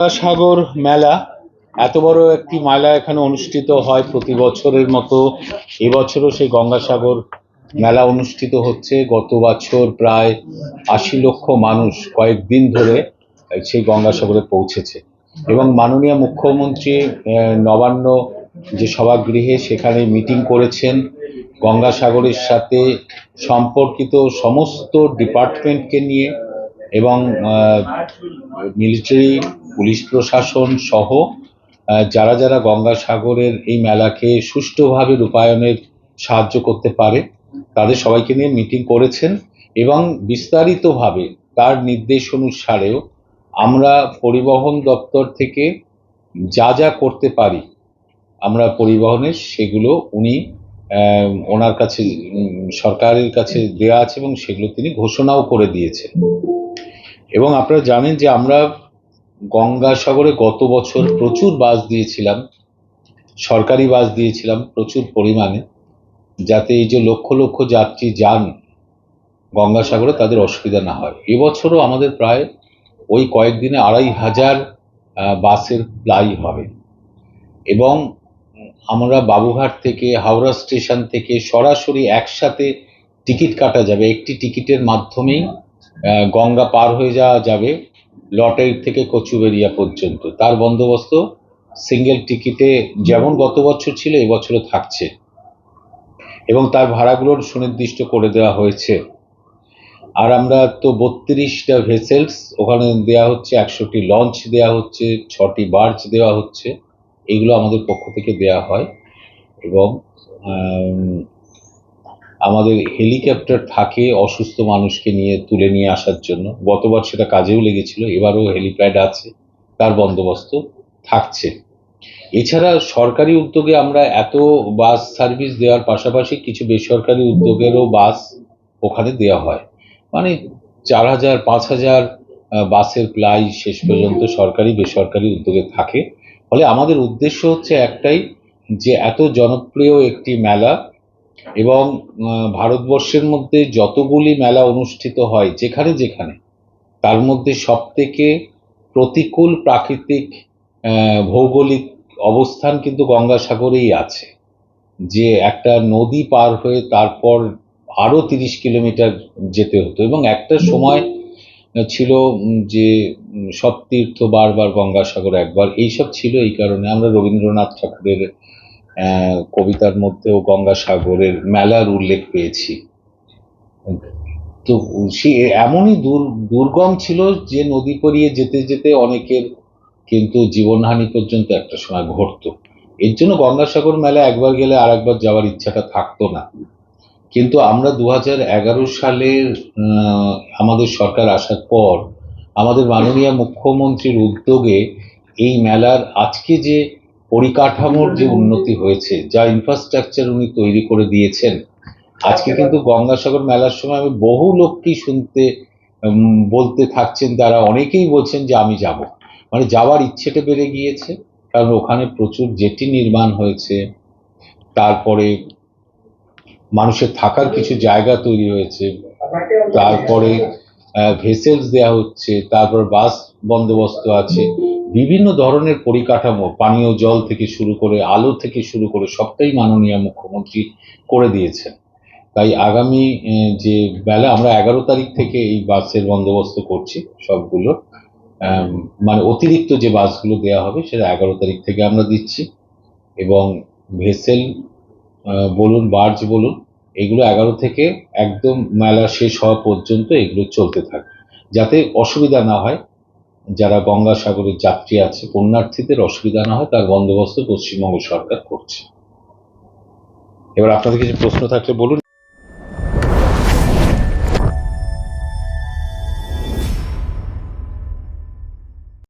গঙ্গাসাগর মেলা, এত বড় একটি মেলা এখানে অনুষ্ঠিত হয় প্রতি বছরের মতো। এবছরও সেই গঙ্গাসাগর মেলা অনুষ্ঠিত হচ্ছে। গত বছর প্রায় আশি লক্ষ মানুষ কয়েকদিন ধরে সেই গঙ্গাসাগরে পৌঁছেছে। এবং মাননীয় মুখ্যমন্ত্রী নবান্ন যে সভাগৃহে সেখানে মিটিং করেছেন। গঙ্গাসাগরের সাথে সম্পর্কিত সমস্ত ডিপার্টমেন্টকে নিয়ে এবং মিলিটারি পুলিশ প্রশাসন সহ যারা যারা গঙ্গাসাগরের এই মেলাকে সুষ্ঠুভাবে রূপায়ণের সাহায্য করতে পারে, তাদের সবাইকে নিয়ে মিটিং করেছেন এবং বিস্তারিতভাবে তার নির্দেশ অনুসারেও আমরা পরিবহন দপ্তর থেকে যা যা করতে পারি আমরা পরিবহনের সেগুলো উনি ওনার কাছে সরকারের কাছে দেওয়া আছে এবং সেগুলো তিনি ঘোষণাও করে দিয়েছেন। এবং আপনারা জানেন যে আমরা গঙ্গাসাগরে গত বছর প্রচুর বাস দিয়েছিলাম, সরকারি বাস দিয়েছিলাম প্রচুর পরিমাণে, যাতে এই যে লক্ষ লক্ষ যাত্রী যান গঙ্গাসাগরে তাদের অসুবিধা না হয়। এবছরও আমাদের প্রায় ওই কয়েকদিনে আড়াই হাজার বাসের প্লাই হবে। এবং আমরা বাবুঘাট থেকে, হাওড়া স্টেশন থেকে সরাসরি একসাথে টিকিট কাটা যাবে। একটি টিকিটের মাধ্যমেই গঙ্গা পার হয়ে যাওয়া যাবে। লটারি থেকে কচুবেরিয়া পর্যন্ত। তার বন্দোবস্ত সিঙ্গেল টিকিটে যেমন গত বছর ছিল এবছরও থাকছে। এবং তার ভাড়াগুলোর সুনির্দিষ্ট করে দেওয়া হয়েছে। আর আমরা তো বত্রিশটা ভেসেলস ওখানে দেওয়া হচ্ছে একশোটি লঞ্চ দেওয়া হচ্ছে, ছটি বার্জ দেওয়া হচ্ছে। এগুলো আমাদের পক্ষ থেকে দেওয়া হয়। এবং আমাদের হেলিকপ্টার থাকে অসুস্থ মানুষকে নিয়ে তুলে নিয়ে আসার জন্য। গতবার সেটা কাজেও লেগেছিল, এবারও হেলিপ্যাড আছে, তার বন্দোবস্ত থাকছে। এছাড়া সরকারি উদ্যোগে আমরা এত বাস সার্ভিস দেওয়ার পাশাপাশি কিছু বেসরকারি উদ্যোগেরও বাস ওখানে দেওয়া হয়। মানে চার হাজার, পাঁচ হাজার বাসের প্লাই শেষ পর্যন্ত সরকারি, বেসরকারি উদ্যোগে থাকে। ফলে আমাদের উদ্দেশ্য হচ্ছে একটাই, যে এত জনপ্রিয় একটি মেলা এবং ভারতবর্ষের মধ্যে যতগুলি মেলা অনুষ্ঠিত হয় যেখানে যেখানে, তার মধ্যে সবথেকে প্রতিকূল প্রাকৃতিক ভৌগোলিক অবস্থান কিন্তু গঙ্গাসাগরেই আছে। যে একটা নদী পার হয়ে তারপর আরও তিরিশ কিলোমিটার যেতে হতো এবং একটা সময় ছিল যে সব তীর্থ বারবার গঙ্গাসাগর একবার, এইসব ছিল এই কারণে। আমরা রবীন্দ্রনাথ ঠাকুরের কবিতার মধ্যেও গঙ্গাসাগরের মেলার উল্লেখ পেয়েছি। তো সে এমনই দুর, দুর্গম ছিল যে নদী পেরিয়ে যেতে যেতে অনেকের কিন্তু জীবনহানি পর্যন্ত একটা সময় ঘটতো। এর জন্য গঙ্গাসাগর মেলা একবার গেলে আর একবার যাওয়ার ইচ্ছাটা থাকতো না। কিন্তু আমরা দু সালের আমাদের সরকার আসার পর আমাদের মাননীয় মুখ্যমন্ত্রীর উদ্যোগে এই মেলার আজকে যে পরিকাঠামোর যে উন্নতি হয়েছে যা ইনফ্রাস্ট্রাকচার উনি তৈরি করে দিয়েছেন আজকে কিন্তু গঙ্গাসাগর মেলার সময় আমি বহু লোককেই শুনতে বলতে থাকছেন তারা অনেকেই বলছেন যে আমি যাব। মানে যাওয়ার ইচ্ছেটা বেড়ে গিয়েছে কারণ ওখানে প্রচুর জেটি নির্মাণ হয়েছে তারপরে মানুষের থাকার কিছু জায়গা তৈরি হয়েছে তারপরে ভেসেলস দেওয়া হচ্ছে তারপর বাস বন্দোবস্ত আছে বিভিন্ন ধরনের পরিকাঠামো, পানীয় জল থেকে শুরু করে আলো থেকে শুরু করে সবটাই মাননীয় মুখ্যমন্ত্রী করে দিয়েছেন। তাই আগামী যে বেলা, আমরা এগারো তারিখ থেকে এই বাসের বন্দোবস্ত করছি সবগুলো। মানে অতিরিক্ত যে বাসগুলো দেওয়া হবে সেটা এগারো তারিখ থেকে আমরা দিচ্ছি। এবং ভেসেল বলুন, বার্জ বলুন, এগুলো এগারো থেকে একদম মেলা শেষ হওয়া পর্যন্ত এগুলো চলতে থাকে। যাতে অসুবিধা না হয় যারা গঙ্গাসাগরের যাত্রী আছে, পুণ্যার্থীদের অসুবিধা না হয়, তার বন্দোবস্ত পশ্চিমবঙ্গ সরকার করছে। এবার আপনাদের কিছু প্রশ্ন থাকলে বলুন